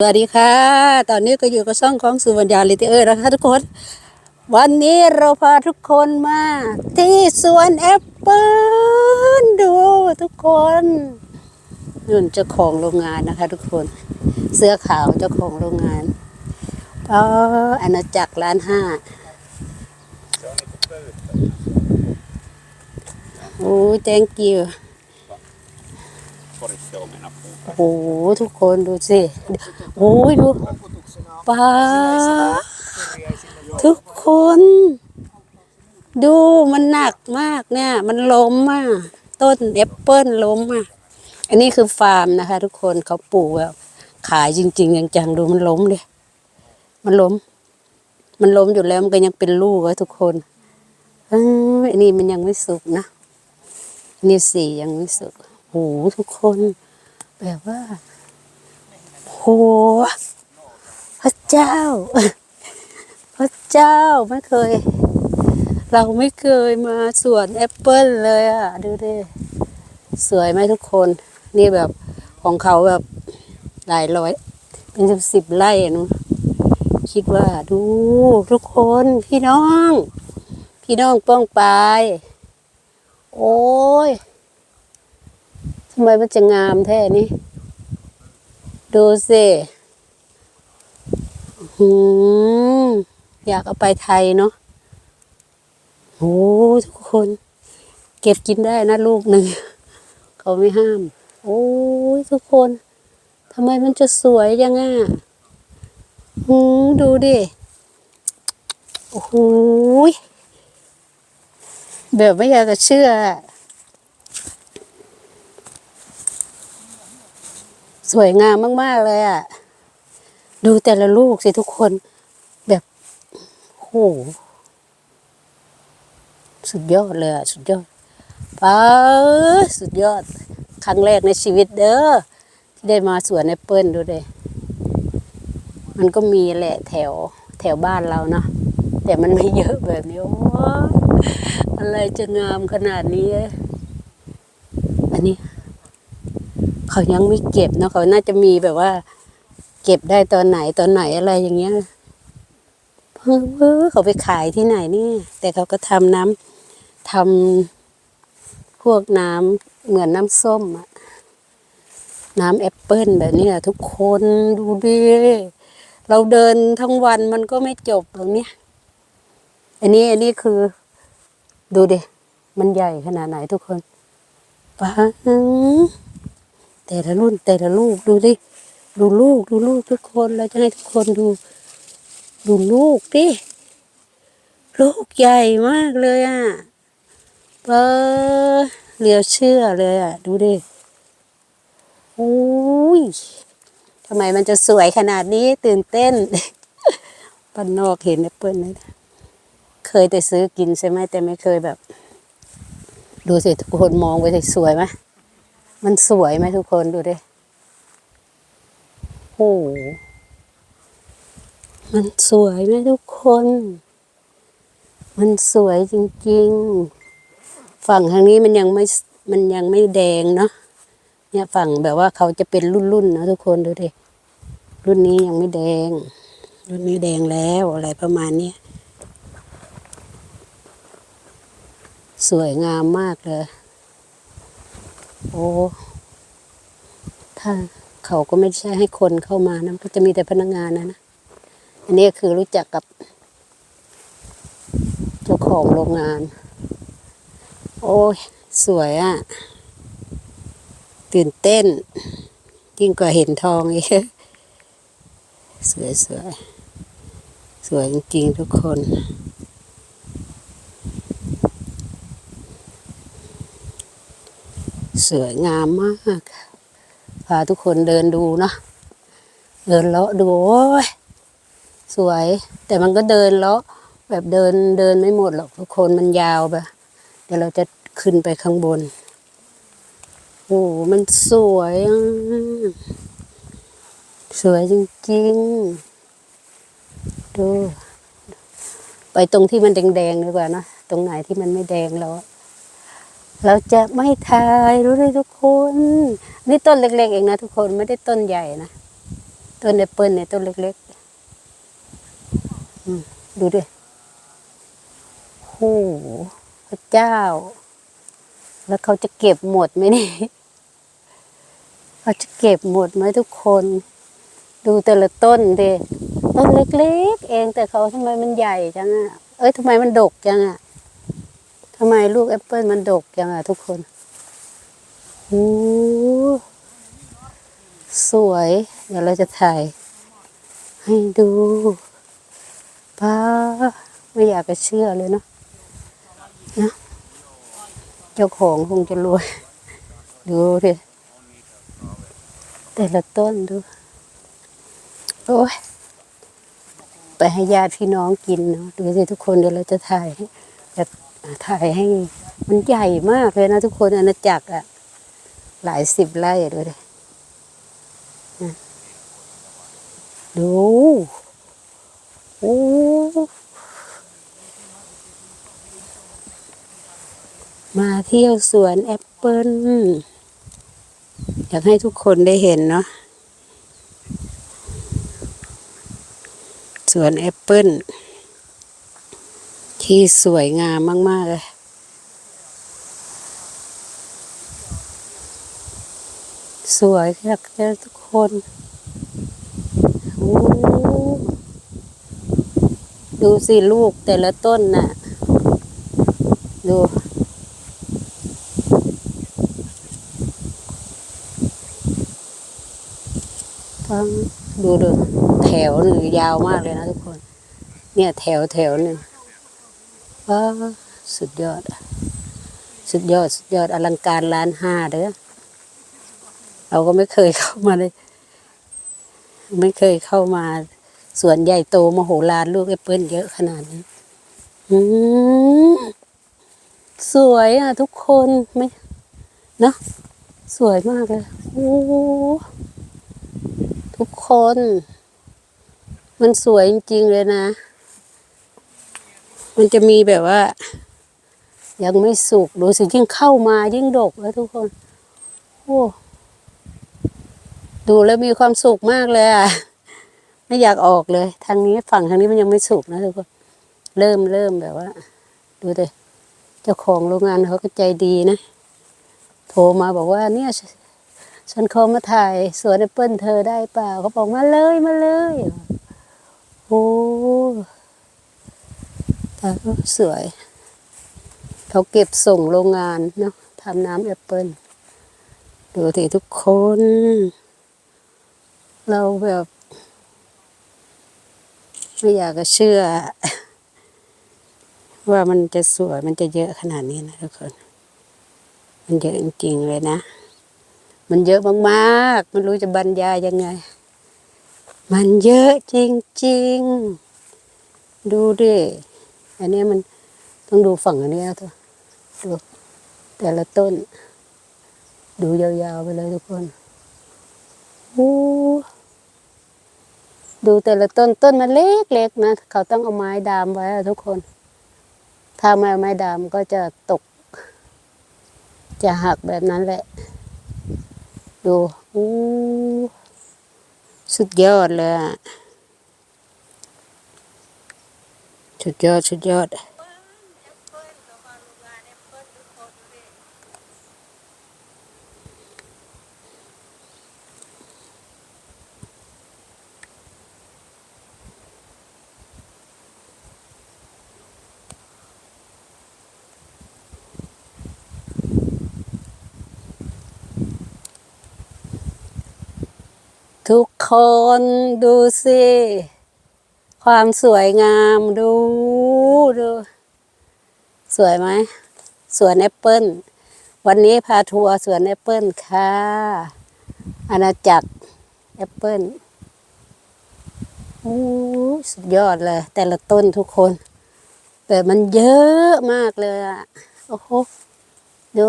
สวัสดีค่ะ ตอนนี้ก็อยู่กับช่องของสุวรรณยาลิเตเออร์นะคะทุกคน วันนี้เราพาทุกคนมา ที่สวนแอปเปิลดูทุกคนนุ่นเจ้าของโรงงานนะคะ ทุกคน เสื้อขาวเจ้าของโรงงานอ๋ออาณาจักรล้านห้าโอ้ย thank you โอ้โหทุกคนดูสิโอ้ยดูปลาทุกคน ดูมันหนักมากเนี่ย มันล้มอะต้นแอปเปิลล้มอะอันนี้คือฟาร์มนะคะ ทุกคนเขาปลูกแบบขายจริง ๆ จังๆดูมันล้มเลยมันล้ม มันล้มอยู่แล้วมันก็ยังเป็นลูกอะทุกคนเอออันนี้มันยังไม่สุกนะนนี่สียังไม่สุกโอ้โหทุกคน แบบว่าโหพระเจ้า พระเจ้าไม่เคย เราไม่เคยมาสวนแอปเปิลเลยอะ ดูดิสวยไหมทุกคน นี่แบบของเขาแบบหลายร้อย เป็นสิบสิบไร่อะคิดว่าดูทุกคนพี่น้อง พี่น้องป้องไป โอ้ยำไมมันจะงามแท้นี่ดูสิหืมอยากเอาไปไทยเนาะโอ้ทุกคน เก็บกินได้นะลูกหนึ่ง เขาไม่ห้าม โอ้ยทุกคนทำไมมันจะสวยยังอะหืมดูดิ โอ้โหยแบบไม่อยากจะเชื่ออะ สวยงามมาก ๆ เลยอะ ดูแต่ละลูกสิทุกคนแบบโหสุดยอดเลยอะ สุดยอดป้าสุดยอด ครั้งแรกในชีวิตเด้อที่ได้มาสวนแอปเปิลดูเลยมันก็มีแหละแถวแถวบ้านเราเนาะแต่มันไม่เยอะแบบนี้โอ้อะไรจะงามขนาดนี้ อันนี้ เขายังไม่เก็บเนะเขาน่าจะมีแบบว่า เก็บได้ตอนไหนตอนไหนอะไรอย่างเงี้ยเพ้อเพ้อเขาไปขายที่ไหนนี่แต่เขาก็ทำน้ำทำพวกน้ำเหมือนน้ำส้มอะน้ำแอปเปิลแบบนี้ทุกคนดูดิเราเดินทั้งวันมันก็ไม่จบตรงเนี้ยอันนี้อันนี้คือ ดูดิมันใหญ่ขนาดไหนทุกคนปัง แต่ละรุ่นแต่ละลูกดูดิดูลูกดูลูกทุกคนเราจะให้ทุกคนดู ดูลูกดิลูกใหญ่มากเลยอะเปอเหลียวเชื่อเลยอะ ดูดิโอ้ยทำไมมันจะสวยขนาดนี้ตื่นเต้นปันนอกเห็นแอปเปิลนะเคยแต่ซื้อกินใช่ไหมแต่ไม่เคยแบบ ดูสิทุกคนมองไปสวยไหม มันสวยไหมทุกคนดูดิ โอ้โหมันสวยไหมทุกคน มันสวยจริง ๆ ฝั่งทางนี้มันยังไม่ มันยังไม่แดงเนาะ เนี่ยฝั่งแบบว่าเขาจะเป็นรุ่นๆนะทุกคนดูดิ รุ่นนี้ยังไม่แดง รุ่นนี้แดงแล้วอะไรประมาณเนี้ สวยงามมากเลย ถ้าเขาก็ไม่ใช่ให้คนเข้ามานะก็จะมีแต่พนักงานนะนะอันนี้คือรู้จักกับเจ้าของโรงงาน โอ้ยสวยอะ่ะ ตื่นเต้น ยิ่งกว่าเห็นทองอีกสวยสวยสวยจริงๆทุกคน สวยงามมากพาทุกคนเดินดูเนาะเดินเลาะดูโอ้ยสวย แต่มันก็เดินเลาะแบบเดินเดินไม่หมดหรอกทุกคนมันยาวไปเดี๋ยวเราจะขึ้นไปข้างบนโอ้มันสวยสวยจริงๆดูไปตรงที่มันแดงๆดีกว่านะตรงไหนที่มันไม่แดงแล้ว เราจะไม่ทายรู้เลยทุกคน นี่ต้นเล็ก ๆ เองนะทุกคนไม่ได้ต้นใหญ่นะต้นแอปเปิลเนี่ยต้นเล็กๆดูดิโอ้โหพระเจ้า แล้วเขาจะเก็บหมดไหมนี่ เขาจะเก็บหมดไหมทุกคน ดูแต่ละต้นดิต้นเล็ก ๆ เองแต่เขาทำไมมันใหญ่จังอะเอ้ยทำไมมันดกจังอะ ทำไมลูกแอปเปิลมันดกจังอะทุกคนโอ้สวย เดี๋ยวเราจะถ่าย ให้ดูป้าไม่อยากจะเชื่อเลยเนาะนะเจ้าของคงจะรวย ดูดิแต่ละต้นดู โอ้ยไปให้ญาติพี่น้องกินเนาะดูสิทุกคนเดี๋ยวเราจะถ่ายให้จะ ถ่ายให้มันใหญ่มากเลยนะทุกคนอาณาจักรอะหลายสิบไร่ดูดินะดูโอ้มาเที่ยวสวนแอปเปิลอยากให้ทุกคนได้เห็นเนาะสวนแอปเปิล ที่สวยงามมาก ๆ เลยสวยค่ะทุกคนดูสิลูกแต่ละต้นน่ะ ดูฟังดูดูแถวหนึ่งยาวมากเลยนะทุกคน เนี่ยแถวแถวหนึ่ง ว้าสุดยอด สุดยอด สุดยอด อลังการล้านห้าเด้อเราก็ไม่เคยเข้ามาเลย ไม่เคยเข้ามาสวนใหญ่โตมโหฬารลูกแอปเปิลเยอะขนาดนี้อืมสวยอะ ทุกคนไม่เนอะสวยมากเลยโอ้ทุกคน มันสวยจริง ๆ เลยนะ มันจะมีแบบว่า ยังไม่สุกดูสิยิ่งเข้ามายิ่งดกแล้วทุกคนโอ้ดูแล้วมีความสุขมากเลยอะไม่อยากออกเลย ทางนี้ฝั่งทางนี้มันยังไม่สุกนะทุกคนเริ่มเริ่มแบบว่า ดูเดิเจ้าของโรงงานเขาก็ใจดีนะโทรมาบอกว่าเนี่ยฉันขอมาถ่ายสวนแอปเปิลเธอได้เปล่าเขาบอกมาเลยมาเลย โอ้ แต่ก็สวย เขาเก็บส่งโรงงานเนาะทำน้ำแอปเปิลดูทีทุกคน เราแบบ ไม่อยากจะเชื่อ ว่ามันจะสวยมันจะเยอะขนาดนี้นะทุกคน มันเยอะจริงๆเลยนะ มันเยอะมากๆ มันรู้จะบรรยายยังไง มันเยอะจริง ๆ ดูดิ อันนี้มันต้องดูฝั่งอันนี้ตัวดูแต่ละต้น ดูยาวๆไปเลยทุกคนโอ้ดูแต่ละต้นต้นมันเล็กๆนะเขาต้องเอาไม้ดามไว้ทุกคน ถ้าไม่เอาไม้ดามก็จะตก จะหักแบบนั้นแหละ ดูอู้สุดยอดเลยอะ สุดยอด สุดยอด ทุกคนดูสิ ความสวยงามดูดู สวยไหมสวนแอปเปิลวันนี้พาทัวร์สวนแอปเปิลค่ะอาณาจักรแอปเปิลอู้สุดยอดเลย แต่ละต้นทุกคน แต่มันเยอะมากเลยอะโอ้โหดู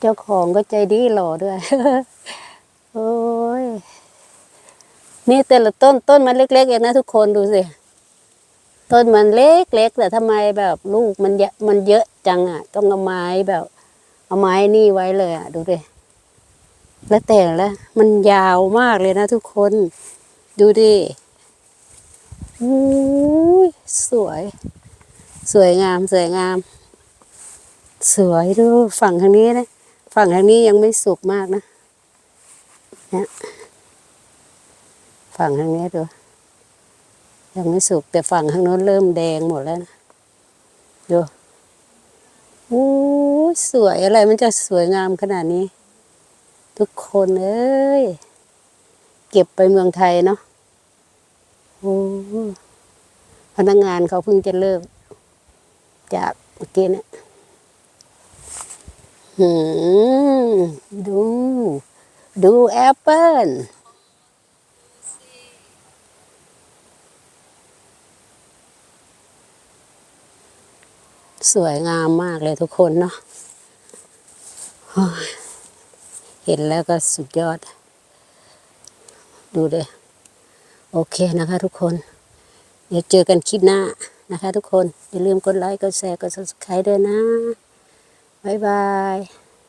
เจ้าของก็ใจดีหล่อด้วย โอ้ย นี่แต่ละต้นต้นมันเล็กๆเองนะทุกคนดูสิ ต้นมันเล็กๆแต่ทำไมแบบลูกมันเยอะมันเยอะจังอะ ต้องเอาไม้แบบ เอาไม้นี่ไว้เลยอะ ดูดิแล้วแต่ละมันยาวมากเลยนะทุกคน ดูดิอุ้ยสวย สวยงามสวยงาม สวยดูฝั่งทางนี้นะ ฝั่งทางนี้ยังไม่สุกมากนะเนี่ย ฝั่งทางนี้ดูยังไม่สุกแต่ฝั่งทางโน้นเริ่มแดงหมดแล้วนะดูอู้สวยอะไรมันจะสวยงามขนาดนี้ ทุกคนเอ้ย เก็บไปเมืองไทยเนาะโอ้พนักงานเขาเพิ่งจะเลิก จากเมื่อกี้เนี่ยหืมดู ดูแอปเปิ้ล สวยงามมากเลยทุกคนเนาะเห็นแล้วก็สุดยอด ดูเลยโอเคนะคะทุกคน เดี๋ยวเจอกันคลิปหน้านะคะทุกคน อย่าลืมกดไลค์ กดแชร์ กด subscribe ด้วยนะ บ๊ายบาย